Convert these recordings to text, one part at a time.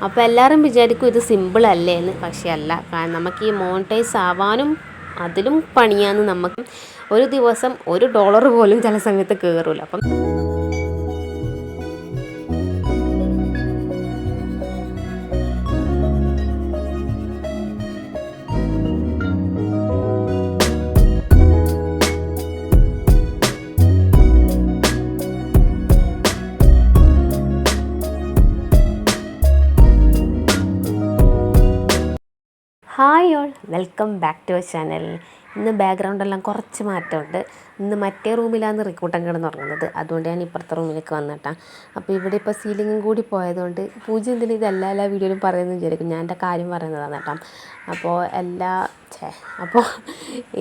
അപ്പോൾ എല്ലാവരും വിചാരിക്കും ഇത് സിമ്പിൾ അല്ലേ എന്ന് പക്ഷേ അല്ല. കാരണം നമുക്ക് ഈ മോണിറ്റൈസ് ആവാനും അതിലും പണിയാന്ന് നമുക്ക് ഒരു ദിവസം ഒരു ഡോളർ പോലും ചില സമയത്ത് കയറൂല അപ്പം hi all welcome back to our channel ഇന്ന് ബാക്ക്ഗ്രൗണ്ട് എല്ലാം കുറച്ച് മാറ്റമുണ്ട്. ഇന്ന് മറ്റേ റൂമിലാണ് റിക്കൂട്ടം കിടന്നുറങ്ങുന്നത്. അതുകൊണ്ട് ഞാൻ ഇപ്പുറത്തെ റൂമിലേക്ക് വന്നിട്ടാണ് അപ്പോൾ ഇവിടെ ഇപ്പോൾ സീലിങ്ങും കൂടി പോയതുകൊണ്ട് പൂജ എന്തിനും ഇത് എല്ലാ വീഡിയോയിലും പറയുന്നത് വിചാരിക്കും. ഞാൻ എന്റെ കാര്യം പറയുന്നതാണ് കേട്ടോ. അപ്പോൾ എല്ലാ ഛേ അപ്പോൾ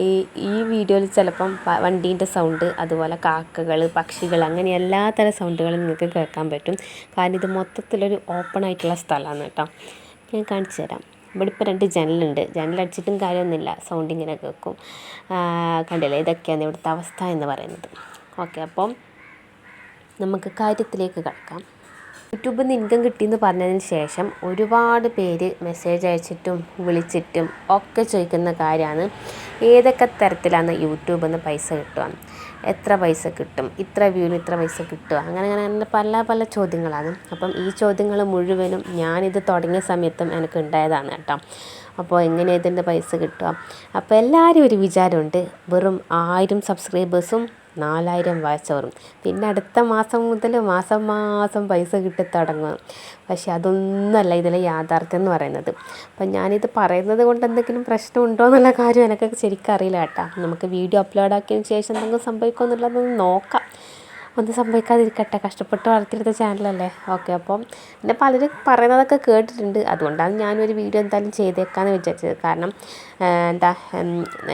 ഈ ഈ വീഡിയോയിൽ ചിലപ്പം വണ്ടീന്റെ സൗണ്ട് അതുപോലെ കാക്കകൾ പക്ഷികൾ അങ്ങനെ എല്ലാ തരം സൗണ്ടുകളും നിങ്ങൾക്ക് കേൾക്കാൻ പറ്റും. കാരണം ഇത് മൊത്തത്തിലൊരു ഓപ്പൺ ആയിട്ടുള്ള സ്ഥലമാണ് കേട്ടോ. ഞാൻ കാണിച്ചു തരാം. ഇവിടെ ഇപ്പോൾ രണ്ട് ജനലുണ്ട്. ജനലടിച്ചിട്ടും കാര്യമൊന്നുമില്ല. സൗണ്ട് ഇങ്ങനെ കേൾക്കും. കണ്ടില്ലേ? ഇതൊക്കെയാണ് ഇവിടുത്തെ അവസ്ഥ എന്ന് പറയുന്നത്. ഓക്കെ അപ്പം നമുക്ക് കാര്യത്തിലേക്ക് കിടക്കാം. യൂട്യൂബിൽ നിന്ന് ഇൻകം കിട്ടിയെന്ന് പറഞ്ഞതിന് ശേഷം ഒരുപാട് പേര് മെസ്സേജ് അയച്ചിട്ടും വിളിച്ചിട്ടും ഒക്കെ ചോദിക്കുന്ന കാര്യമാണ് ഏതൊക്കെ തരത്തിലാണ് യൂട്യൂബിൽ നിന്ന് പൈസ കിട്ടുക? എത്ര പൈസ കിട്ടും ഇത്ര വ്യൂവിന് ഇത്ര പൈസ കിട്ടും അങ്ങനെ അങ്ങനെ അങ്ങനെ പല പല ചോദ്യങ്ങളാണ്. അപ്പം ഈ ചോദ്യങ്ങൾ മുഴുവനും ഞാനിത് തുടങ്ങിയ സമയത്തും എനിക്ക് ഉണ്ടായതാണ് കേട്ടോ. അപ്പോൾ എങ്ങനെ ഇതിന്റെ പൈസ കിട്ടുക? അപ്പോൾ എല്ലാവരും ഒരു വിചാരമുണ്ട്. വെറും ആയിരം സബ്സ്ക്രൈബേഴ്സും നാലായിരം വായിച്ചവറും പിന്നെ അടുത്ത മാസം മുതൽ മാസം മാസം പൈസ കിട്ടി തുടങ്ങും പക്ഷെ അതൊന്നുമല്ല ഇതിലെ യാഥാർത്ഥ്യം എന്ന് പറയുന്നത്. അപ്പം ഞാനിത് പറയുന്നത് കൊണ്ട് എന്തെങ്കിലും പ്രശ്നം ഉണ്ടോ എന്നുള്ള കാര്യം എനിക്ക് ശരിക്കും അറിയില്ല കേട്ടോ. നമുക്ക് വീഡിയോ അപ്ലോഡ് ആക്കിയതിന് ശേഷം എന്തെങ്കിലും സംഭവിക്കുമോ എന്നുള്ളതൊന്ന് നോക്കാം. ഒന്നും സംഭവിക്കാതിരിക്കട്ടെ. കഷ്ടപ്പെട്ട് വളർത്തിയെടുത്ത ചാനലല്ലേ? ഓക്കെ അപ്പം പിന്നെ പലരും പറയുന്നതൊക്കെ കേട്ടിട്ടുണ്ട്. അതുകൊണ്ടാണ് ഞാനൊരു വീഡിയോ എന്തായാലും ചെയ്തേക്കാന്ന് വിചാരിച്ചത്. കാരണം എന്താ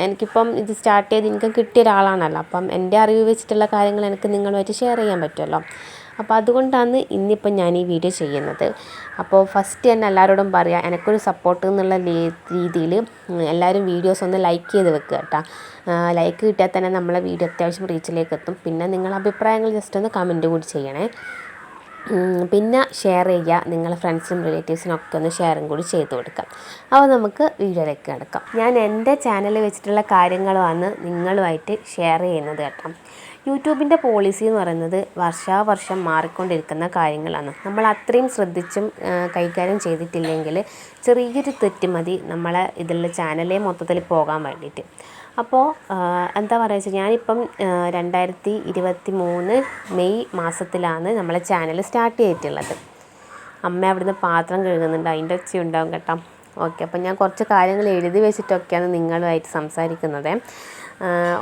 എനിക്കിപ്പം ഇത് സ്റ്റാർട്ട് ചെയ്ത് ഇൻകം കിട്ടിയ ഒരാളാണല്ലോ. അപ്പം എന്റെ അറിവ് വെച്ചിട്ടുള്ള കാര്യങ്ങൾ എനിക്ക് നിങ്ങളുമായിട്ട് ഷെയർ ചെയ്യാൻ പറ്റുമല്ലോ. അപ്പോൾ അതുകൊണ്ടാണ് ഇന്നിപ്പം ഞാൻ ഈ വീഡിയോ ചെയ്യുന്നത്. അപ്പോൾ ഫസ്റ്റ് തന്നെ എല്ലാവരോടും പറയാം എനിക്കൊരു സപ്പോർട്ട് എന്നുള്ള രീതിയിൽ എല്ലാവരും വീഡിയോസ് ഒന്ന് ലൈക്ക് ചെയ്ത് വെക്കുക കേട്ടോ. ലൈക്ക് കിട്ടിയാൽ തന്നെ നമ്മളെ വീഡിയോ അത്യാവശ്യം റീച്ചിലേക്ക് എത്തും. പിന്നെ നിങ്ങളുടെ അഭിപ്രായങ്ങൾ ജസ്റ്റ് ഒന്ന് കമന്റ് കൂടി ചെയ്യണേ. പിന്നെ ഷെയർ ചെയ്യുക നിങ്ങളെ ഫ്രണ്ട്സിനും റിലേറ്റീവ്സിനും ഒക്കെ ഒന്ന് ഷെയറും കൂടി ചെയ്ത് കൊടുക്കാം അപ്പോൾ നമുക്ക് വീഡിയോയിലേക്ക് കിടക്കാം. ഞാൻ എന്റെ ചാനലിൽ വെച്ചിട്ടുള്ള കാര്യങ്ങളുമാണ് നിങ്ങളുമായിട്ട് ഷെയർ ചെയ്യുന്നത് കേട്ടോ. യൂട്യൂബിന്റെ പോളിസി എന്ന് പറയുന്നത് വർഷാവർഷം മാറിക്കൊണ്ടിരിക്കുന്ന കാര്യങ്ങളാണ്. നമ്മൾ അത്രയും ശ്രദ്ധിച്ചും കൈകാര്യം ചെയ്തിട്ടില്ലെങ്കിൽ ചെറിയൊരു തെറ്റ് മതി നമ്മളെ ഇതിലുള്ള ചാനലേ മൊത്തത്തിൽ പോകാൻ വേണ്ടിയിട്ട്. അപ്പോൾ എന്താ പറയുക വെച്ചാൽ ഞാനിപ്പം രണ്ടായിരത്തി ഇരുപത്തി മൂന്ന് മെയ് മാസത്തിലാണ് നമ്മളെ ചാനൽ സ്റ്റാർട്ട് ചെയ്തിട്ടുള്ളത്. അമ്മ അവിടുന്ന് പാത്രം കഴുകുന്നുണ്ട് അതിന്റെ ഒച്ച ഉണ്ടാവും കേട്ടോ. ഓക്കെ അപ്പം ഞാൻ കുറച്ച് കാര്യങ്ങൾ എഴുതി വെച്ചിട്ടൊക്കെയാണ് നിങ്ങളുമായിട്ട് സംസാരിക്കുന്നത്.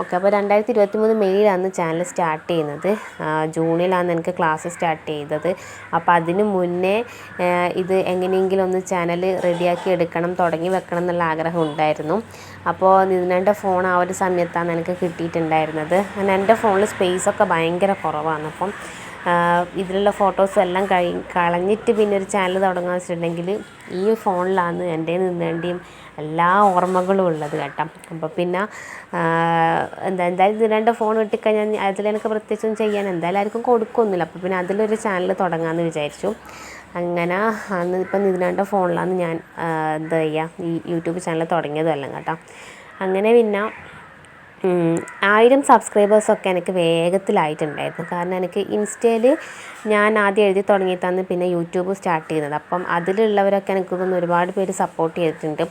ഓക്കെ. അപ്പോൾ രണ്ടായിരത്തി ഇരുപത്തി മൂന്ന് മെയ്യിലാണ് ചാനൽ സ്റ്റാർട്ട് ചെയ്യുന്നത്. ജൂണിലാണ് എനിക്ക് ക്ലാസ് സ്റ്റാർട്ട് ചെയ്തത്. അപ്പോൾ അതിന് മുന്നേ ഇത് എങ്ങനെയെങ്കിലും ഒന്ന് ചാനൽ റെഡിയാക്കി എടുക്കണം തുടങ്ങി വെക്കണം എന്നുള്ള ആഗ്രഹം ഉണ്ടായിരുന്നു. അപ്പോൾ നിന്നെന്റെ ഫോൺ ആ ഒരു സമയത്താണ് എനിക്ക് കിട്ടിയിട്ടുണ്ടായിരുന്നത്. എന്റെ ഫോണിൽ സ്പേസൊക്കെ ഭയങ്കര കുറവാണ്. അപ്പം ഇതിലുള്ള ഫോട്ടോസും എല്ലാം കഴി കളഞ്ഞിട്ട് പിന്നെ ഒരു ചാനൽ തുടങ്ങാൻ വെച്ചിട്ടുണ്ടെങ്കിൽ ഈ ഫോണിലാണ് എന്റെ നിന്നേണ്ടിയും എല്ലാ ഓർമ്മകളും ഉള്ളത് കേട്ടോ. അപ്പോൾ പിന്നെ എന്താ എന്തായാലും ഇത് രണ്ട് ഫോൺ കിട്ടിക്കഴിഞ്ഞാൽ അതിൽ എനിക്ക് പ്രത്യേകിച്ചൊന്നും ചെയ്യാൻ എന്തായാലും ആർക്കും കൊടുക്കൊന്നുമില്ല. അപ്പോൾ പിന്നെ അതിലൊരു ചാനൽ തുടങ്ങാമെന്ന് വിചാരിച്ചു. അങ്ങനെ അന്ന് ഇപ്പം ഇതിനാണ്ട ഫോണിലാണ് ഞാൻ എന്താ ചെയ്യുക ഈ യൂട്യൂബ് ചാനൽ തുടങ്ങിയതും എല്ലാം കേട്ടോ. അങ്ങനെ പിന്നെ ആയിരം സബ്സ്ക്രൈബേഴ്സൊക്കെ എനിക്ക് വേഗത്തിലായിട്ടുണ്ടായിരുന്നു. കാരണം എനിക്ക് ഇൻസ്റ്റയിൽ ഞാൻ ആദ്യം എഴുതി തുടങ്ങിയിട്ടാണ് പിന്നെ യൂട്യൂബ് സ്റ്റാർട്ട് ചെയ്യുന്നത്. അപ്പം അതിലുള്ളവരൊക്കെ എനിക്ക് തോന്നുന്നു ഒരുപാട് പേര് സപ്പോർട്ട് ചെയ്തിട്ടുണ്ട്.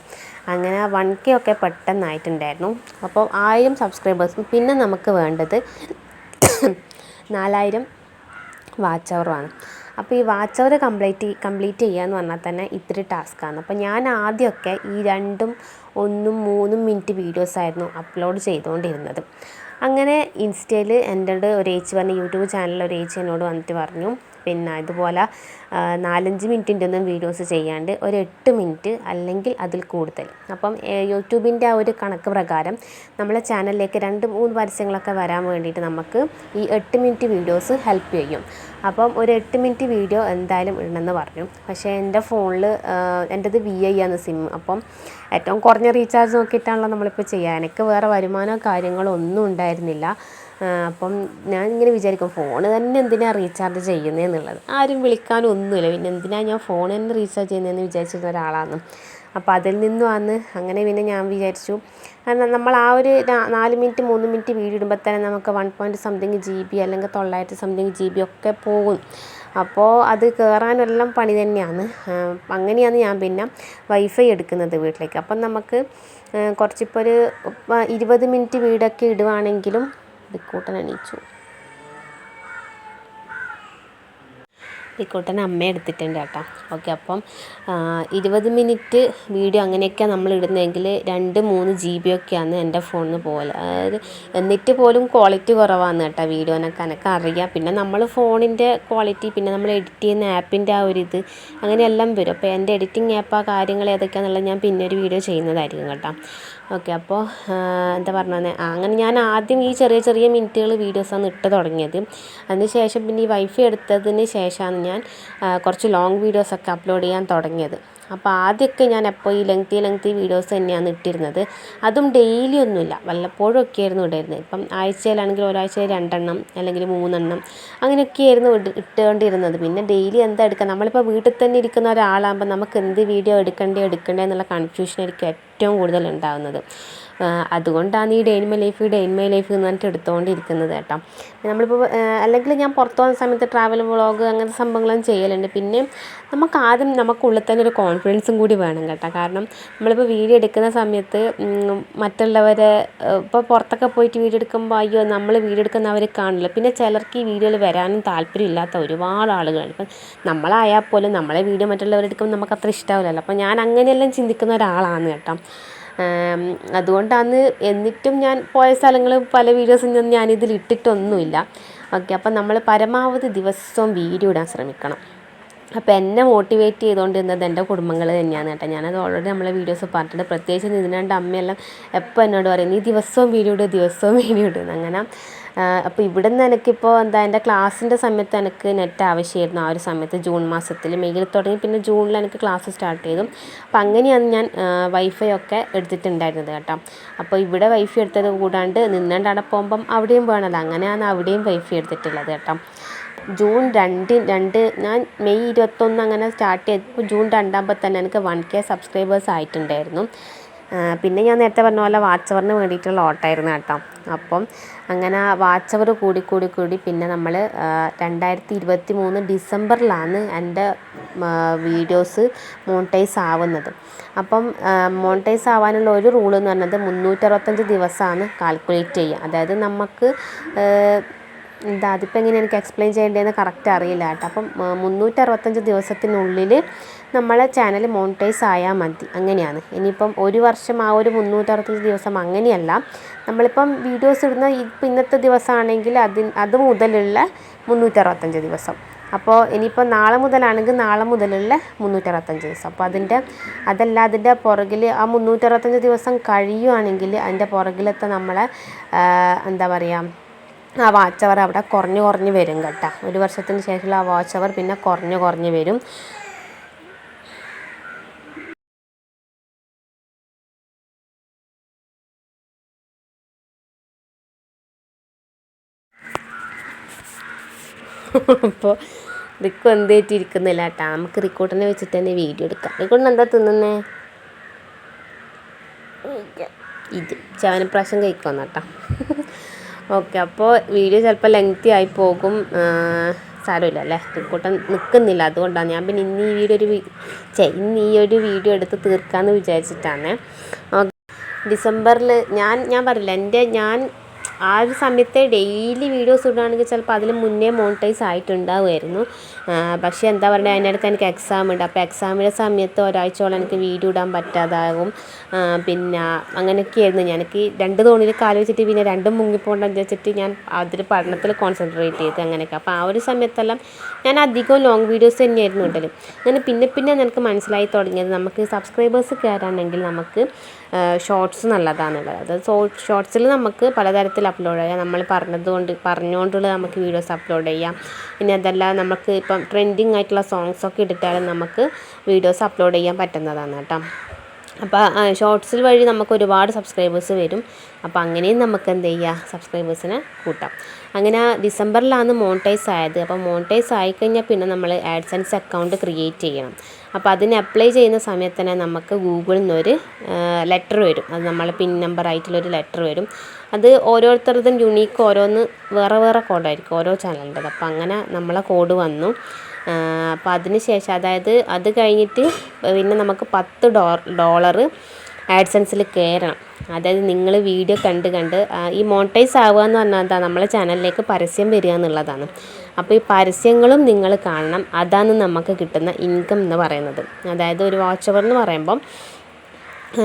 അങ്ങനെ വൺ കെ ഒക്കെ പെട്ടെന്നായിട്ടുണ്ടായിരുന്നു. അപ്പോൾ ആയിരം സബ്സ്ക്രൈബേഴ്സും പിന്നെ നമുക്ക് വേണ്ടത് നാലായിരം വാച്ച് അവറുമാണ് അപ്പോൾ ഈ വാച്ച് അവർ കംപ്ലീറ്റ് കംപ്ലീറ്റ് ചെയ്യുക എന്ന് പറഞ്ഞാൽ തന്നെ ഇത്തിരി ടാസ്ക്കാണ് അപ്പോൾ ഞാൻ ആദ്യമൊക്കെ ഈ രണ്ടും ഒന്നും മൂന്നും മിനിറ്റ് വീഡിയോസ് ആയിരുന്നു അപ്ലോഡ് ചെയ്തുകൊണ്ടിരുന്നത്. അങ്ങനെ ഇൻസ്റ്റയിൽ എന്റെ ഒരു ഏച്ചി പറഞ്ഞ് യൂട്യൂബ് ചാനലിൽ ഒരു ഏച്ചി എന്നോട് വന്നിട്ട് പറഞ്ഞു പിന്നെ ഇതുപോലെ നാലഞ്ച് മിനിറ്റിന്റെ ഒന്നും വീഡിയോസ് ചെയ്യാണ്ട് ഒരു എട്ട് മിനിറ്റ് അല്ലെങ്കിൽ അതിൽ കൂടുതൽ. അപ്പം യൂട്യൂബിന്റെ ആ ഒരു കണക്ക് പ്രകാരം നമ്മളെ ചാനലിലേക്ക് രണ്ട് മൂന്ന് പരസ്യങ്ങളൊക്കെ വരാൻ വേണ്ടിയിട്ട് നമുക്ക് ഈ എട്ട് മിനിറ്റ് വീഡിയോസ് ഹെൽപ്പ് ചെയ്യും. അപ്പം ഒരു എട്ട് മിനിറ്റ് വീഡിയോ എന്തായാലും ഇടണമെന്ന് പറഞ്ഞു. പക്ഷേ എന്റെ ഫോണിൽ എന്റെത് വി ഐ ആണ് സിം. അപ്പം ഏറ്റവും കുറഞ്ഞ റീചാർജ് നോക്കിയിട്ടാണല്ലോ നമ്മളിപ്പോൾ ചെയ്യുക എനിക്ക് വേറെ വരുമാനമോ കാര്യങ്ങളോ ഒന്നും ഉണ്ടായിരുന്നില്ല. അപ്പം ഞാൻ ഇങ്ങനെ വിചാരിക്കും ഫോൺ തന്നെ എന്തിനാണ് റീചാർജ് ചെയ്യുന്നതെന്നുള്ളത് ആരും വിളിക്കാനും ഒന്നുമില്ല പിന്നെ എന്തിനാണ് ഞാൻ ഫോൺ തന്നെ റീചാർജ് ചെയ്യുന്നതെന്ന് വിചാരിച്ചിരുന്ന ഒരാളാണ് അപ്പോൾ അതിൽ നിന്നും വന്ന് അങ്ങനെ പിന്നെ ഞാൻ വിചാരിച്ചു. കാരണം നമ്മൾ ആ ഒരു നാല് മിനിറ്റ് മൂന്ന് മിനിറ്റ് വീഡിയോ ഇടുമ്പോൾ തന്നെ നമുക്ക് one point something G B അല്ലെങ്കിൽ തൊള്ളായിരത്തി സംതിങ് ജി ബി ഒക്കെ പോകും. അപ്പോൾ അത് കയറാനെല്ലാം പണി തന്നെയാണ്. അങ്ങനെയാണ് ഞാൻ പിന്നെ വൈഫൈ എടുക്കുന്നത് വീട്ടിലേക്ക്. അപ്പം നമുക്ക് കുറച്ചിപ്പോൾ ഒരു ഇരുപത് മിനിറ്റ് വീടൊക്കെ ഇടുവാണെങ്കിലും ദിക്കൂട്ടൻ എണീച്ചു. ദിക്കൂട്ടൻ അമ്മ എടുത്തിട്ടുണ്ട് കേട്ടോ. ഓക്കെ അപ്പം ഇരുപത് മിനിറ്റ് വീഡിയോ അങ്ങനെയൊക്കെ നമ്മൾ ഇടുന്നതെങ്കിൽ രണ്ട് മൂന്ന് ജി ബി ഒക്കെയാണ് എന്റെ ഫോണിൽ പോലെ അതായത് എന്നിട്ട് പോലും ക്വാളിറ്റി കുറവാണ് കേട്ടോ വീഡിയോനൊക്കെ എനിക്ക് അറിയാം. പിന്നെ നമ്മൾ ഫോണിന്റെ ക്വാളിറ്റി പിന്നെ നമ്മൾ എഡിറ്റ് ചെയ്യുന്ന ആപ്പിന്റെ ആ ഒരു ഇത് അങ്ങനെയെല്ലാം വരും. അപ്പോൾ എന്റെ എഡിറ്റിംഗ് ആപ്പ് ആ കാര്യങ്ങൾ ഏതൊക്കെയാണെന്നുള്ളത് ഞാൻ പിന്നെ ഒരു വീഡിയോ ചെയ്യുന്നതായിരിക്കും കേട്ടോ. ഓക്കെ അപ്പോൾ എന്താ പറഞ്ഞത്? അങ്ങനെ ഞാൻ ആദ്യം ഈ ചെറിയ ചെറിയ മിനിറ്റുകൾ വീഡിയോസാണ് ഇട്ട് തുടങ്ങിയത്. അതിന് ശേഷം പിന്നെ ഈ വൈഫൈ എടുത്തതിന് ശേഷമാണ് ഞാൻ കുറച്ച് ലോങ് വീഡിയോസൊക്കെ അപ്ലോഡ് ചെയ്യാൻ തുടങ്ങിയത്. അപ്പോൾ ആദ്യമൊക്കെ ഞാൻ എപ്പോൾ ഈ ലെങ്തി ലെങ്തി വീഡിയോസ് തന്നെയാണ് ഇട്ടിരുന്നത്. അതും ഡെയിലി ഒന്നുമില്ല. വല്ലപ്പോഴും ഒക്കെ ആയിരുന്നു ഇടായിരുന്നത് ഇപ്പം ആഴ്ചയിലാണെങ്കിൽ ഒരാഴ്ചയിൽ രണ്ടെണ്ണം അല്ലെങ്കിൽ മൂന്നെണ്ണം അങ്ങനെയൊക്കെയായിരുന്നു ഇട്ടുകൊണ്ടിരുന്നത്. പിന്നെ ഡെയിലി എന്താ എടുക്കുക നമ്മളിപ്പോൾ വീട്ടിൽ തന്നെ ഇരിക്കുന്ന ഒരാളാകുമ്പോൾ നമുക്ക് എന്ത് വീഡിയോ എടുക്കണ്ടേ എടുക്കണ്ടേ എന്നുള്ള കൺഫ്യൂഷനായിരിക്കും ഏറ്റവും കൂടുതൽ ഉണ്ടാകുന്നത് അതുകൊണ്ടാണ് ഈ day in my life day in my life എന്ന് പറഞ്ഞിട്ട് എടുത്തുകൊണ്ടിരിക്കുന്നത് കേട്ടോ. നമ്മളിപ്പോൾ അല്ലെങ്കിൽ ഞാൻ പുറത്ത് പോകുന്ന സമയത്ത് ട്രാവൽ വ്ളോഗ് അങ്ങനത്തെ സംഭവങ്ങളൊന്നും ചെയ്യലുണ്ട്. പിന്നെ നമുക്ക് ആദ്യം നമുക്കുള്ളിൽ തന്നെ ഒരു കോൺഫിഡൻസും കൂടി വേണം കേട്ടോ. കാരണം നമ്മളിപ്പോൾ വീഡിയോ എടുക്കുന്ന സമയത്ത് മറ്റുള്ളവരെ ഇപ്പോൾ പുറത്തൊക്കെ പോയിട്ട് വീഡിയോ എടുക്കുമ്പോൾ അയ്യോ നമ്മൾ വീഡിയോ എടുക്കുന്നവർ കാണില്ല. പിന്നെ ചിലർക്ക് ഈ വീഡിയോയിൽ വരാനും താല്പര്യമില്ലാത്ത ഒരുപാട് ആളുകളുണ്ട് ഇപ്പം നമ്മളായാൽ പോലും നമ്മളെ വീഡിയോ മറ്റുള്ളവരെടുക്കുമ്പോൾ നമുക്ക് അത്ര ഇഷ്ടാവില്ലല്ലോ. അപ്പോൾ ഞാൻ അങ്ങനെയെല്ലാം ചിന്തിക്കുന്ന ഒരാളാണ് കേട്ടോ. അതുകൊണ്ടാണ് എന്നിട്ടും ഞാൻ പോയ സ്ഥലങ്ങൾ പല വീഡിയോസും ഞാനിതിൽ ഇട്ടിട്ടൊന്നുമില്ല. ഓക്കെ അപ്പം നമ്മൾ പരമാവധി ദിവസവും വീഡിയോ ഇടാൻ ശ്രമിക്കണം. അപ്പോൾ എന്നെ മോട്ടിവേറ്റ് ചെയ്തുകൊണ്ടിരുന്നത് എന്റെ കുടുംബങ്ങൾ തന്നെയാണ് കേട്ടോ. ഞാനത് ഓൾറെഡി നമ്മളെ വീഡിയോസ് പറഞ്ഞിട്ടുണ്ട്. പ്രത്യേകിച്ച് നിതിനാണ്ട് അമ്മയെല്ലാം എപ്പോൾ എന്നോട് പറയും നീ ദിവസവും വീഡിയോ ഇടുക ദിവസവും വീഡിയോ ഇടുന്നു അങ്ങനെ അപ്പോൾ ഇവിടെ നിന്ന് എനിക്കിപ്പോൾ എന്താ എന്റെ ക്ലാസ്സിന്റെ സമയത്ത് എനിക്ക് നെറ്റ് ആവശ്യമായിരുന്നു ആ ഒരു സമയത്ത് ജൂൺ മാസത്തിൽ മെയ്യിൽ തുടങ്ങി പിന്നെ ജൂണിൽ എനിക്ക് ക്ലാസ് സ്റ്റാർട്ട് ചെയ്തു. അപ്പം അങ്ങനെയാണ് ഞാൻ വൈഫൈ ഒക്കെ എടുത്തിട്ടുണ്ടായിരുന്നത് കേട്ടോ. അപ്പോൾ ഇവിടെ വൈഫൈ എടുത്തത് കൂടാണ്ട് നിന്നണ്ട് അവിടെ പോകുമ്പം അവിടെയും വേണമല്ലോ അങ്ങനെയാണ് അവിടെയും വൈഫൈ എടുത്തിട്ടുള്ളത് കേട്ടോ. ജൂൺ രണ്ട് രണ്ട് ഞാൻ മെയ് ഇരുപത്തൊന്ന് അങ്ങനെ സ്റ്റാർട്ട് ചെയ്തപ്പോൾ ജൂൺ രണ്ടാകുമ്പോൾ തന്നെ എനിക്ക് വൺ കെ സബ്സ്ക്രൈബേഴ്സ് ആയിട്ടുണ്ടായിരുന്നു. പിന്നെ ഞാൻ നേരത്തെ പറഞ്ഞ പോലെ വാച്ച് അവറിന് വേണ്ടിയിട്ടുള്ള ഓട്ടമായിരുന്നു കേട്ടോ. അപ്പം അങ്ങനെ വാച്ച് അവർ കൂടി കൂടി കൂടി പിന്നെ നമ്മൾ രണ്ടായിരത്തി ഇരുപത്തി മൂന്ന് ഡിസംബറിലാണ് എന്റെ വീഡിയോസ് മോണിറ്റൈസ് ആവുന്നത്. അപ്പം മോണിറ്റൈസ് ആവാനുള്ള ഒരു റൂൾ എന്ന് പറഞ്ഞത് മുന്നൂറ്ററുപത്തഞ്ച് ദിവസമാണ് കാൽക്കുലേറ്റ് ചെയ്യുക. അതായത് നമുക്ക് എന്താ അതിപ്പോൾ എങ്ങനെ എനിക്ക് എക്സ്പ്ലെയിൻ ചെയ്യേണ്ടതെന്ന് കറക്റ്റ് അറിയില്ല കേട്ടോ. അപ്പം മുന്നൂറ്ററുപത്തഞ്ച് ദിവസത്തിനുള്ളിൽ നമ്മളെ ചാനൽ മോണിറ്റൈസ് ആയാൽ മതി. അങ്ങനെയാണ്. ഇനിയിപ്പം ഒരു വർഷം ആ ഒരു മുന്നൂറ്ററുപത്തഞ്ച് ദിവസം അങ്ങനെയല്ല. നമ്മളിപ്പം വീഡിയോസ് ഇടുന്ന ഇപ്പം ഇന്നത്തെ ദിവസമാണെങ്കിൽ അതിന് അത് മുതലുള്ള മുന്നൂറ്ററുപത്തഞ്ച് ദിവസം. അപ്പോൾ ഇനിയിപ്പോൾ നാളെ മുതലാണെങ്കിൽ നാളെ മുതലുള്ള മുന്നൂറ്ററുപത്തഞ്ച് ദിവസം. അപ്പോൾ അതിന്റെ അതല്ല അതിന്റെ പുറകിൽ ആ മുന്നൂറ്ററുപത്തഞ്ച് ദിവസം കഴിയുവാണെങ്കിൽ അതിന്റെ പുറകിലത്തെ നമ്മളെ എന്താ പറയുക ആ വാച്ച് അവർ അവിടെ കുറഞ്ഞ് കുറഞ്ഞ് വരും കേട്ടോ. ഒരു വർഷത്തിന് ശേഷമുള്ള ആ വാച്ച് അവർ പിന്നെ കുറഞ്ഞ് കുറഞ്ഞ് വരും. അപ്പോൾ റിക്കു എന്തേറ്റിരിക്കുന്നില്ല കേട്ടോ. നമുക്ക് റിക്കോട്ടിനെ വെച്ചിട്ട് തന്നെ വീഡിയോ എടുക്കാം. റിക്കോട്ടിന് എന്താ തിന്നുന്നേ? ഇത് ചവനപ്രാശം കഴിക്കാം കേട്ടോ? ഓക്കെ അപ്പോൾ വീഡിയോ ചിലപ്പോൾ ലെങ്തി ആയി പോകും. സാരമില്ല അല്ലേ? റിക്കൂട്ടൻ നിൽക്കുന്നില്ല അതുകൊണ്ടാണ് ഞാൻ പിന്നെ ഇന്ന് ഈ വീഡിയോ ഒരു ഇന്ന് ഈ ഒരു വീഡിയോ എടുത്ത് തീർക്കാമെന്ന് വിചാരിച്ചിട്ടാണ്. ഡിസംബറിൽ ഞാൻ ഞാൻ പറയില്ല എന്റെ ഞാൻ ആ ഒരു സമയത്ത് ഡെയിലി വീഡിയോസ് ഇടുകയാണെങ്കിൽ ചിലപ്പോൾ അതിന് മുന്നേ മോണിറ്റൈസ് ആയിട്ടുണ്ടാവുമായിരുന്നു. പക്ഷേ എന്താ പറയുക അതിനടുത്ത് എനിക്ക് എക്സാം ഉണ്ട്. അപ്പോൾ എക്സാമിന്റെ സമയത്ത് ഒരാഴ്ചയോളം എനിക്ക് വീഡിയോ ഇടാൻ പറ്റാതാകും. പിന്നെ അങ്ങനെയൊക്കെയായിരുന്നു. എനിക്ക് രണ്ട് തോണിയിൽ കാൽ വെച്ചിട്ട് പിന്നെ രണ്ടും മുങ്ങിപ്പോണ്ടെന്ന് വെച്ചിട്ട് ഞാൻ അതിൽ പഠനത്തിൽ കോൺസെൻട്രേറ്റ് ചെയ്ത് അങ്ങനെയൊക്കെ. അപ്പോൾ ആ ഒരു സമയത്തെല്ലാം ഞാൻ അധികവും ലോങ് വീഡിയോസ് തന്നെയായിരുന്നു ഇടലും. അങ്ങനെ പിന്നെ പിന്നെ എനിക്ക് മനസ്സിലായി തുടങ്ങിയത് നമുക്ക് സബ്സ്ക്രൈബേഴ്സ് കയറാണെങ്കിൽ നമുക്ക് ഷോർട്സ് നല്ലതാണുള്ളത്. അത് സോ ഷോർട്സിൽ നമുക്ക് പലതരത്തിൽ അപ്ലോഡ് ചെയ്യാം. നമ്മൾ പറഞ്ഞതുകൊണ്ട് പറഞ്ഞുകൊണ്ടുള്ള നമുക്ക് വീഡിയോസ് അപ്ലോഡ് ചെയ്യാം. പിന്നെ അതല്ല നമുക്ക് ഇപ്പം ട്രെൻഡിങ് ആയിട്ടുള്ള സോങ്സൊക്കെ ഇട്ടിട്ടാലും നമുക്ക് വീഡിയോസ് അപ്ലോഡ് ചെയ്യാൻ പറ്റുന്നതാണ് കേട്ടോ. അപ്പോൾ ഷോർട്സിൽ വഴി നമുക്ക് ഒരുപാട് സബ്സ്ക്രൈബേഴ്സ് വരും. അപ്പോൾ അങ്ങനെയും നമുക്ക് എന്ത് ചെയ്യുക സബ്സ്ക്രൈബേഴ്സിനെ കൂട്ടാം. അങ്ങനെ ഡിസംബറിലാണ് മോണിറ്റൈസ് ആയത്. അപ്പോൾ മോണിറ്റൈസ് ആയിക്കഴിഞ്ഞാൽ പിന്നെ നമ്മൾ ആഡ്സൻസ് അക്കൗണ്ട് ക്രിയേറ്റ് ചെയ്യണം. അപ്പോൾ അതിന് അപ്ലൈ ചെയ്യുന്ന സമയത്ത് തന്നെ നമുക്ക് ഗൂഗിളിൽ നിന്നൊരു ലെറ്റർ വരും. അത് നമ്മൾ പിൻ നമ്പർ ആയിട്ടുള്ളൊരു ലെറ്റർ വരും. അത് ഓരോരുത്തരുടെയും യുണീക്ക് ഓരോന്ന് വേറെ വേറെ കോഡായിരിക്കും ഓരോ ചാനലിന്റെത് അപ്പോൾ അങ്ങനെ നമ്മളെ കോഡ് വന്നു. അപ്പോൾ അതിന് ശേഷം അതായത് അത് കഴിഞ്ഞിട്ട് പിന്നെ നമുക്ക് പത്ത് ഡോ ഡോളറ് ആഡ്സൻസിൽ കയറണം അതായത് നിങ്ങൾ വീഡിയോ കണ്ട് കണ്ട് ഈ മോണിറ്റൈസ് ആവുക എന്ന് പറഞ്ഞാൽ എന്താ? നമ്മളെ ചാനലിലേക്ക് പരസ്യം വരിക എന്നുള്ളതാണ്. അപ്പോൾ ഈ പരസ്യങ്ങളും നിങ്ങൾ കാണണം. അതാണ് നമുക്ക് കിട്ടുന്ന ഇൻകം എന്ന് പറയുന്നത്. അതായത് ഒരു വാച്ച് അവർ എന്ന് പറയുമ്പം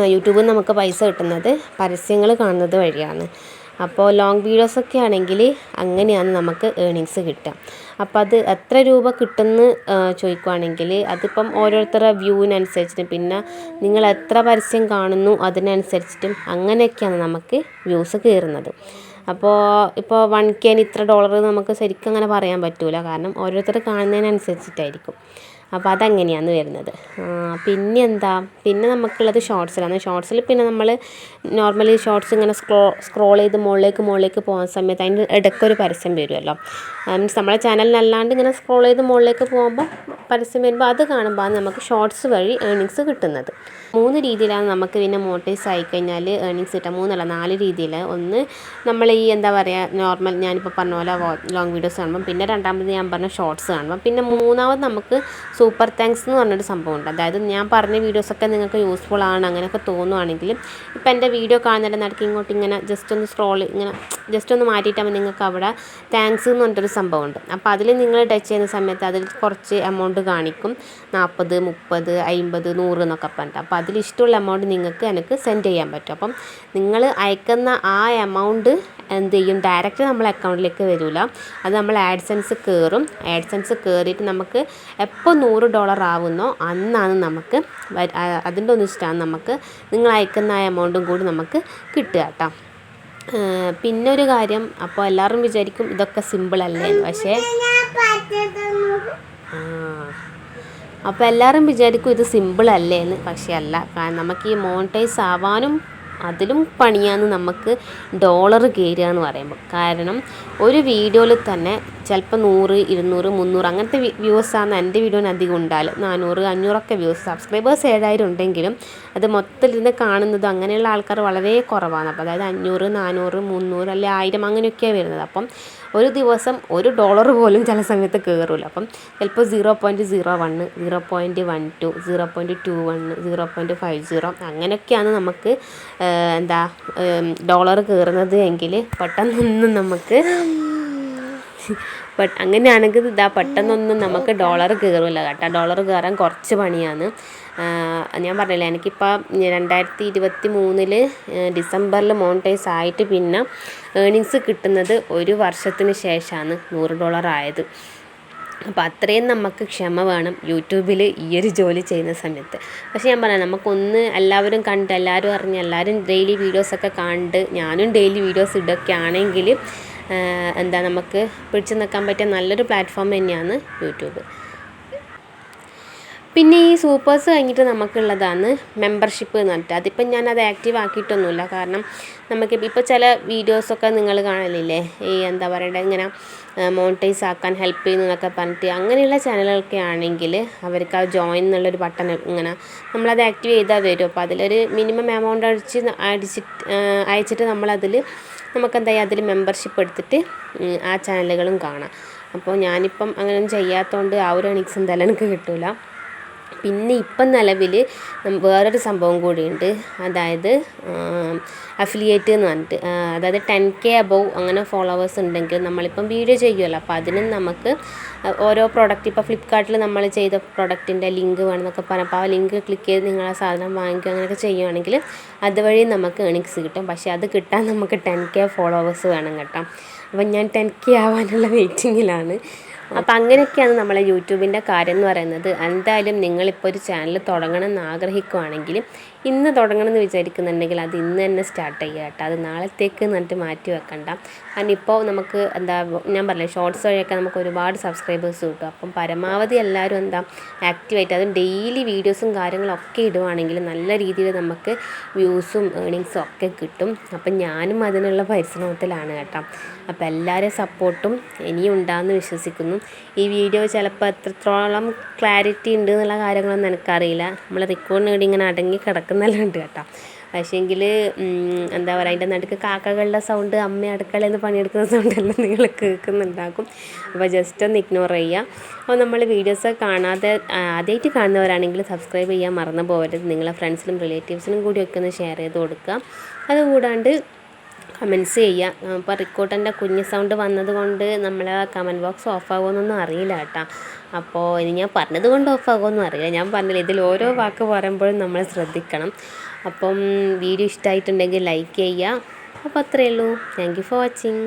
യൂട്യൂബിൽ നമുക്ക് പൈസ കിട്ടുന്നത് പരസ്യങ്ങൾ കാണുന്നത് വഴിയാണ്. അപ്പോൾ ലോങ് വീഡിയോസൊക്കെ ആണെങ്കിൽ അങ്ങനെയാണ് നമുക്ക് ഏണിങ്സ് കിട്ടുക. അപ്പോൾ അത് എത്ര രൂപ കിട്ടുമെന്ന് ചോദിക്കുവാണെങ്കിൽ അതിപ്പം ഓരോരുത്തരുടെ വ്യൂവിനനുസരിച്ചിട്ട് പിന്നെ നിങ്ങൾ എത്ര പരസ്യം കാണുന്നു അതിനനുസരിച്ചിട്ടും അങ്ങനെയൊക്കെയാണ് നമുക്ക് വ്യൂസ് കയറുന്നത്. അപ്പോൾ ഇപ്പോൾ വൺ കെന് ഇത്ര ഡോളർ നമുക്ക് ശരിക്കും അങ്ങനെ പറയാൻ പറ്റില്ല കാരണം ഓരോരുത്തർ കാണുന്നതിനനുസരിച്ചിട്ടായിരിക്കും. അപ്പോൾ അതങ്ങനെയാണ് വരുന്നത്. പിന്നെ എന്താ പിന്നെ നമുക്കുള്ളത് ഷോർട്സിലാണ്. ഷോർട്സിൽ പിന്നെ നമ്മൾ നോർമലി ഷോർട്സ് ഇങ്ങനെ സ്ക്രോ സ്ക്രോൾ ചെയ്ത് മുകളിലേക്ക് മുകളിലേക്ക് പോകുന്ന സമയത്ത് അതിന്റെ ഇടയ്ക്കൊരു പരസ്യം വരുമല്ലോ. മീൻസ് നമ്മളെ ചാനലിനല്ലാണ്ട് ഇങ്ങനെ സ്ക്രോൾ ചെയ്ത് മുകളിലേക്ക് പോകുമ്പോൾ പരസ്യം വരുമ്പോൾ അത് കാണുമ്പോൾ നമുക്ക് ഷോർട്സ് വഴി ഏണിങ്സ് കിട്ടുന്നത്. മൂന്ന് രീതിയിലാണ് നമുക്ക് പിന്നെ മോട്ടൈസ് ആയിക്കഴിഞ്ഞാൽ ഏണിങ്സ് കിട്ടുക. മൂന്നല്ല നാല് രീതിയിൽ ഒന്ന് നമ്മൾ ഈ എന്താ പറയുക നോർമൽ ഞാനിപ്പോൾ പറഞ്ഞ പോലെ ലോങ് വീഡിയോസ് കാണുമ്പം പിന്നെ രണ്ടാമത് ഞാൻ പറഞ്ഞ ഷോർട്സ് കാണുമ്പം പിന്നെ മൂന്നാമത് നമുക്ക് സൂപ്പർ താങ്ക്സ് എന്ന് പറഞ്ഞൊരു സംഭവമുണ്ട്. അതായത് ഞാൻ പറഞ്ഞ വീഡിയോസൊക്കെ നിങ്ങൾക്ക് യൂസ്ഫുൾ ആണ് അങ്ങനെയൊക്കെ തോന്നുവാണെങ്കിൽ ഇപ്പം എന്റെ വീഡിയോ കാണുന്നതിന്റെ നടക്ക് ഇങ്ങോട്ട് ഇങ്ങനെ ജസ്റ്റ് ഒന്ന് സ്ക്രോൾ ഇങ്ങനെ ജസ്റ്റ് ഒന്ന് മാറ്റിയിട്ടാകുമ്പോൾ നിങ്ങൾക്ക് അവിടെ താങ്ക്സ് എന്ന് പറഞ്ഞിട്ടൊരു സംഭവമുണ്ട്. അപ്പോൾ അതിൽ നിങ്ങൾ ടച്ച് ചെയ്യുന്ന സമയത്ത് അതിൽ കുറച്ച് എമൗണ്ട് കാണിക്കും. നാൽപ്പത് മുപ്പത് അമ്പത് നൂറ് എന്നൊക്കെ പറഞ്ഞിട്ട്. അപ്പോൾ അതിൽ ഇഷ്ടമുള്ള എമൗണ്ട് നിങ്ങൾക്ക് എനിക്ക് സെൻഡ് ചെയ്യാൻ പറ്റും. അപ്പം നിങ്ങൾ അയക്കുന്ന ആ എമൗണ്ട് എന്ത് ചെയ്യും? ഡയറക്റ്റ് നമ്മൾ അക്കൗണ്ടിലേക്ക് വരില്ല അത് നമ്മൾ ആഡ്സൻസ് കയറും ആഡ്സൻസ് കയറിയിട്ട് നമുക്ക് എപ്പോൾ നൂറ് ഡോളർ ആവുന്നോ അന്നാണ് നമുക്ക് അതിന്റെ ഒന്നിച്ചിട്ടാണ് നമുക്ക് നിങ്ങൾ അയക്കുന്ന ആ എമൗണ്ടും കൂടി നമുക്ക് കിട്ടുക കേട്ടോ. പിന്നെ ഒരു കാര്യം അപ്പോൾ എല്ലാവരും വിചാരിക്കും ഇതൊക്കെ എന്ന്. പക്ഷേ അപ്പോൾ എല്ലാവരും വിചാരിക്കും ഇത് സിമ്പിൾ അല്ലേ എന്ന്. പക്ഷേ അല്ല കാരണം നമുക്ക് ഈ മോണിറ്റൈസ് ആവാനും അതിലും പണിയാന്ന് നമുക്ക് ഡോളർ കയറുക എന്ന് പറയുമ്പോൾ കാരണം ഒരു വീഡിയോയിൽ തന്നെ ചിലപ്പോൾ നൂറ് ഇരുന്നൂറ് മുന്നൂറ് അങ്ങനത്തെ വ്യൂസാണ് എന്റെ വീഡിയോന് അധികം ഉണ്ടാൽ നാനൂറ് അഞ്ഞൂറൊക്കെ വ്യൂസ്. സബ്സ്ക്രൈബേഴ്സ് ഏഴായിരം ഉണ്ടെങ്കിലും അത് മൊത്തത്തിലിരുന്ന് കാണുന്നതും അങ്ങനെയുള്ള ആൾക്കാർ വളരെ കുറവാണ്. അപ്പോൾ അതായത് അഞ്ഞൂറ് നാനൂറ് മുന്നൂറ് അല്ലെ ആയിരം അങ്ങനെയൊക്കെയാണ് വരുന്നത്. അപ്പം ഒരു ദിവസം ഒരു ഡോളർ പോലും ചില സമയത്ത് കയറില്ല അപ്പം ചിലപ്പോൾ zero point zero one zero point one two zero point two one zero point five zero അങ്ങനെയൊക്കെയാണ് നമുക്ക് എന്താ ഡോളർ കയറുന്നത് എങ്കിൽ പെട്ടെന്നൊന്നും നമുക്ക് ബട്ട് അങ്ങനെയാണെങ്കിൽ ഇതാ പെട്ടെന്നൊന്നും നമുക്ക് ഡോളർ കയറില്ല കേട്ടോ. ഡോളർ കയറാൻ കുറച്ച് പണിയാണ്. ഞാൻ പറഞ്ഞില്ലേ എനിക്കിപ്പോൾ രണ്ടായിരത്തി ഇരുപത്തി മൂന്നിൽ ഡിസംബറിൽ മോണിറ്റൈസ് ആയിട്ട് പിന്നെ ഏണിങ്സ് കിട്ടുന്നത് ഒരു വർഷത്തിന് ശേഷമാണ് നൂറ് ഡോളർ ആയത്. അപ്പോൾ അത്രയും നമുക്ക് ക്ഷമ വേണം യൂട്യൂബിൽ ഈ ഒരു ജോലി ചെയ്യുന്ന സമയത്ത്. പക്ഷേ ഞാൻ പറയാം നമുക്കൊന്ന് എല്ലാവരും കണ്ട് എല്ലാവരും അറിഞ്ഞ് എല്ലാവരും ഡെയിലി വീഡിയോസൊക്കെ കണ്ട് ഞാനും ഡെയിലി വീഡിയോസ് ഇടൊക്കെ ആണെങ്കിൽ എന്താ നമുക്ക് പിടിച്ചു നിൽക്കാൻ പറ്റിയ നല്ലൊരു പ്ലാറ്റ്ഫോം തന്നെയാണ് യൂട്യൂബ്. പിന്നെ ഈ സൂപ്പേഴ്സ് കഴിഞ്ഞിട്ട് നമുക്കുള്ളതാണ് മെമ്പർഷിപ്പ് എന്ന് പറഞ്ഞിട്ട്. അതിപ്പം ഞാൻ അത് ആക്റ്റീവ് ആക്കിയിട്ടൊന്നുമില്ല. കാരണം നമുക്ക് ഇപ്പോൾ ചില വീഡിയോസൊക്കെ നിങ്ങൾ കാണലില്ലേ? ഈ എന്താ പറയണ്ടത് ഇങ്ങനെ മോണിറ്റൈസ് ആക്കാൻ ഹെൽപ്പ് ചെയ്യുന്നതൊക്കെ പറഞ്ഞിട്ട് അങ്ങനെയുള്ള ചാനലുകളൊക്കെ ആണെങ്കിൽ അവർക്ക് ആ ജോയിൻ എന്നുള്ളൊരു ബട്ടൺ ഇങ്ങനെ നമ്മളത് ആക്റ്റീവ് ചെയ്താൽ വരും. അപ്പോൾ അതിലൊരു മിനിമം എമൗണ്ട് അടിച്ച് അടിച്ചിട്ട് അയച്ചിട്ട് നമ്മളതിൽ നമുക്ക് എന്താ അതിൽ മെമ്പർഷിപ്പ് എടുത്തിട്ട് ആ ചാനലുകളും കാണാം. അപ്പോൾ ഞാനിപ്പം അങ്ങനെയൊന്നും ചെയ്യാത്തതുകൊണ്ട് ആ ഒരു എണീക്സ് എന്തായാലും എനിക്ക് കിട്ടില്ല പിന്നെ ഇപ്പം നിലവിൽ വേറൊരു സംഭവം കൂടിയുണ്ട്. അതായത് അഫിലിയേറ്റ് എന്ന് പറഞ്ഞിട്ട് അതായത് ടെൻ കെ അബവ് അങ്ങനെ ഫോളോവേഴ്സ് ഉണ്ടെങ്കിൽ നമ്മളിപ്പം വീഡിയോ ചെയ്യുമല്ലോ അപ്പോൾ അതിനും നമുക്ക് ഓരോ പ്രോഡക്റ്റ് ഇപ്പോൾ ഫ്ലിപ്കാർട്ടിൽ നമ്മൾ ചെയ്ത പ്രൊഡക്റ്റിന്റെ ലിങ്ക് വേണമെന്നൊക്കെ പറഞ്ഞപ്പോൾ ആ ലിങ്ക് ക്ലിക്ക് ചെയ്ത് നിങ്ങൾ ആ സാധനം വാങ്ങിക്കുക അങ്ങനെയൊക്കെ ചെയ്യുവാണെങ്കിൽ അതുവഴി നമുക്ക് ഏണിങ്സ് കിട്ടും. പക്ഷേ അത് കിട്ടാൻ നമുക്ക് ടെൻ കെ ഫോളോവേഴ്സ് വേണം കേട്ടോ. അപ്പം ഞാൻ ടെൻ കെ ആവാനുള്ള വെയിറ്റിങ്ങിലാണ് അപ്പം അങ്ങനെയൊക്കെയാണ് നമ്മളെ യൂട്യൂബിന്റെ കാര്യം എന്ന് പറയുന്നത്. എന്തായാലും നിങ്ങളിപ്പോൾ ഒരു ചാനൽ തുടങ്ങണം എന്ന് ആഗ്രഹിക്കുവാണെങ്കിൽ ഇന്ന് തുടങ്ങണമെന്ന് വിചാരിക്കുന്നുണ്ടെങ്കിൽ അത് ഇന്ന് തന്നെ സ്റ്റാർട്ട് ചെയ്യുക കേട്ടോ. അത് നാളത്തേക്ക് എന്നിട്ട് മാറ്റി വെക്കണ്ട. കാരണം ഇപ്പോൾ നമുക്ക് എന്താ ഞാൻ പറഞ്ഞില്ലേ ഷോർട്സ് വഴിയൊക്കെ നമുക്ക് ഒരുപാട് സബ്സ്ക്രൈബേഴ്സ് കിട്ടും. അപ്പം പരമാവധി എല്ലാവരും എന്താ ആക്റ്റീവായിട്ട് അതും ഡെയിലി വീഡിയോസും കാര്യങ്ങളൊക്കെ ഇടുവാണെങ്കിൽ നല്ല രീതിയിൽ നമുക്ക് വ്യൂസും ഏണിങ്സും ഒക്കെ കിട്ടും. അപ്പം ഞാനും അതിനുള്ള പരിശ്രമത്തിലാണ് കേട്ടോ. അപ്പോൾ എല്ലാവരും സപ്പോർട്ടും ഇനിയും ഉണ്ടാകുമെന്ന് വിശ്വസിക്കുന്നു. ഈ വീഡിയോ ചിലപ്പോൾ എത്രത്തോളം ക്ലാരിറ്റി ഉണ്ട് എന്നുള്ള കാര്യങ്ങളൊന്നും എനിക്കറിയില്ല. നമ്മൾ റെക്കോർഡിന് വേണ്ടി ഇങ്ങനെ അടങ്ങി കിടക്കുന്നെല്ലാം ഉണ്ട് കേട്ടോ പക്ഷേങ്കിൽ എന്താ പറയുക അതിന്റെ നടുക്ക് കാക്കകളുടെ സൗണ്ട് അമ്മ അടുക്കളയിൽ നിന്ന് പണിയെടുക്കുന്ന സൗണ്ട് എല്ലാം നിങ്ങൾ കേൾക്കുന്നുണ്ടാകും. അപ്പോൾ ജസ്റ്റ് ഒന്ന് ഇഗ്നോർ ചെയ്യുക അപ്പോൾ നമ്മൾ വീഡിയോസ് കാണാതെ ആദ്യമായിട്ട് കാണുന്നവരാണെങ്കിൽ സബ്സ്ക്രൈബ് ചെയ്യാൻ മറന്നു പോകരുത് നിങ്ങളെ ഫ്രണ്ട്സിനും റിലേറ്റീവ്സിനും കൂടിയൊക്കെ ഒന്ന് ഷെയർ ചെയ്ത് കൊടുക്കുക. അതുകൂടാണ്ട് കമൻസ് ചെയ്യുക അപ്പോൾ റിക്കോട്ടന്റെ കുഞ്ഞ് സൗണ്ട് വന്നത് കൊണ്ട് നമ്മളെ കമന്റ് ബോക്സ് ഓഫ് ആകുമെന്നൊന്നും അറിയില്ല കേട്ടോ. അപ്പോൾ ഇനി ഞാൻ പറഞ്ഞത് കൊണ്ട് ഓഫ് ആകുമെന്നും അറിയില്ല. ഞാൻ പറഞ്ഞില്ല ഇതിൽ ഓരോ വാക്ക് പറയുമ്പോഴും നമ്മൾ ശ്രദ്ധിക്കണം. അപ്പം വീഡിയോ ഇഷ്ടമായിട്ടുണ്ടെങ്കിൽ ലൈക്ക് ചെയ്യുക അപ്പോൾ അത്രയേ ഉള്ളൂ. Thank you for watching